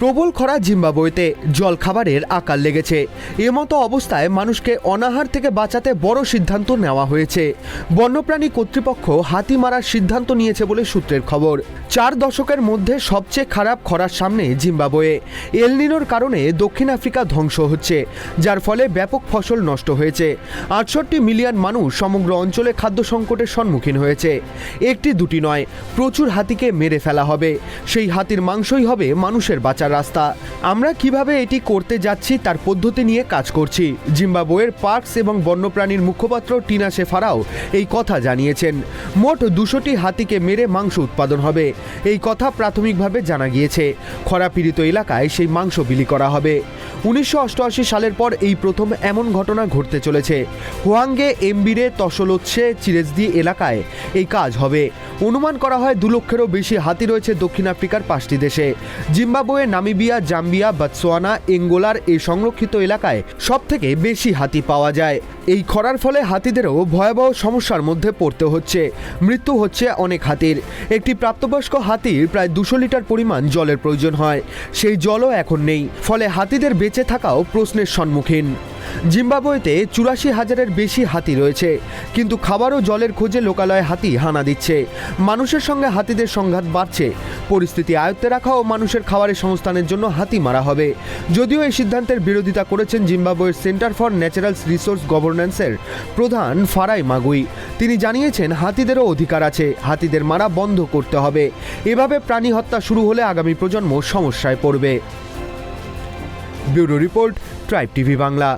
প্রবল খরা জিম্বাবুয়েতে জল খাবারের আকার লেগেছে। এমতো অবস্থায় মানুষকে অনাহার থেকে বাঁচাতে বড় সিদ্ধান্ত নেওয়া হয়েছে। বন্যপ্রাণী কর্তৃপক্ষ হাতি মারার সিদ্ধান্ত নিয়েছে বলে সূত্রের খবর। চার দশকের মধ্যে সবচেয়ে খারাপ খরার সামনে জিম্বাবুয়ে। এলনিনোর কারণে দক্ষিণ আফ্রিকা ধ্বংস হচ্ছে, যার ফলে ব্যাপক ফসল নষ্ট হয়েছে। আটষট্টি মিলিয়ন মানুষ সমগ্র অঞ্চলে খাদ্য সংকটের সম্মুখীন হয়েছে। একটি দুটি নয়, প্রচুর হাতিকে মেরে ফেলা হবে। সেই হাতির মাংসই হবে মানুষের বাঁচার রাস্তা। আমরা কীভাবে এটি করতে যাচ্ছি তার পদ্ধতি নিয়ে কাজ করছি। জিম্বাবোয়ের পার্কস এবং বন্যপ্রাণীর মুখপাত্র টিনা শেফারাও এই কথা জানিয়েছেন। মোট দুশোটি হাতিকে মেরে মাংস উৎপাদন হবে। এই কথা প্রাথমিকভাবে জানা গিয়েছে। খরাপীড়িত এলাকায় সেই মাংস বিলি করা হবে। উনিশশো অষ্টআশি সালের পর এই প্রথম এমন ঘটনা ঘটতে চলেছে। হোয়াঙ্গে এমবিরে তসলোচ্ছে চিরেজদি এলাকায় এই কাজ হবে। অনুমান করা হয় দু লক্ষেরও বেশি হাতি রয়েছে দক্ষিণ আফ্রিকার পাঁচটি দেশে। জিম্বাবুয়ে, নামিবিয়া, জাম্বিয়া বাতসোয়ানা এঙ্গোলার এই সংরক্ষিত এলাকায় সব থেকে বেশি হাতি পাওয়া যায়। এই খরার ফলে হাতিদেরও ভয়াবহ সমস্যার মধ্যে পড়তে হচ্ছে। মৃত্যু হচ্ছে অনেক হাতির। একটি প্রাপ্তবয়স্ক হাতির প্রায় দুশো লিটার পরিমাণ জলের প্রয়োজন হয়। সেই জলও এখন নেই। ফলে হাতিদের বেঁচে থাকাও প্রশ্নের সম্মুখীন। জিম্বাবুয়েতে চুরাশি হাজারের বেশি হাতি রয়েছে, কিন্তু খাবার ও জলের খোঁজে লোকালয়ে হাতি হানা দিচ্ছে। মানুষের সঙ্গে হাতিদের সংঘাত বাড়ছে। পরিস্থিতি আয়ত্তে রাখা ও মানুষের খাবারের সংস্থানের জন্য হাতি মারা হবে। যদিও এই সিদ্ধান্তের বিরোধিতা করেছেন জিম্বাবুয়ের সেন্টার ফর ন্যাচারাল রিসোর্স গভর্নেন্সের প্রধান ফারাই মাগুই। তিনি জানিয়েছেন, হাতিদেরও অধিকার আছে। হাতিদের মারা বন্ধ করতে হবে। এভাবে প্রাণী হত্যা শুরু হলে আগামী প্রজন্ম সমস্যায় পড়বে। Bureau report Tribe TV Bangla.